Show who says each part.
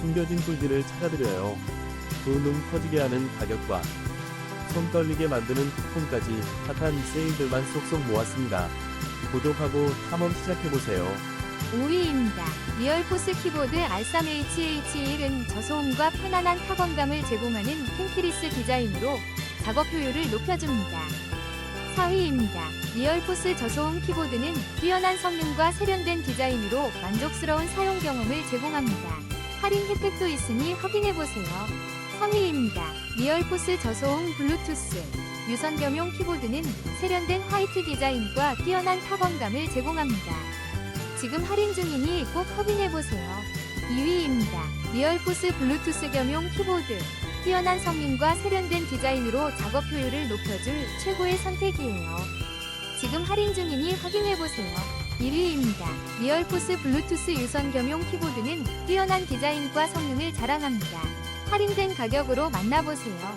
Speaker 1: 숨겨진 꿀들을 찾아드려요. 두눈 커지게 하는 가격과 손 떨리게 만드는 쿠폰까지 핫한 세일들만 쏙쏙 모았습니다. 구독하고 탐험 시작해보세요.
Speaker 2: 5위입니다. 리얼포스 키보드 R3HH1은 저소음과 편안한 타건감을 제공하는 캔키리스 디자인으로 작업 효율을 높여줍니다. 4위입니다. 리얼포스 저소음 키보드는 뛰어난 성능과 세련된 디자인으로 만족스러운 사용 경험을 제공합니다. 할인 혜택도 있으니 확인해보세요. 3위입니다. 리얼포스 저소음 블루투스 유선 겸용 키보드는 세련된 화이트 디자인과 뛰어난 타건감을 제공합니다. 지금 할인 중이니 꼭 확인해보세요. 2위입니다. 리얼포스 블루투스 겸용 키보드. 뛰어난 성능과 세련된 디자인으로 작업 효율을 높여줄 최고의 선택이에요. 지금 할인 중이니 확인해보세요. 1위입니다. 리얼포스 블루투스 유선 겸용 키보드는 뛰어난 디자인과 성능을 자랑합니다. 할인된 가격으로 만나보세요.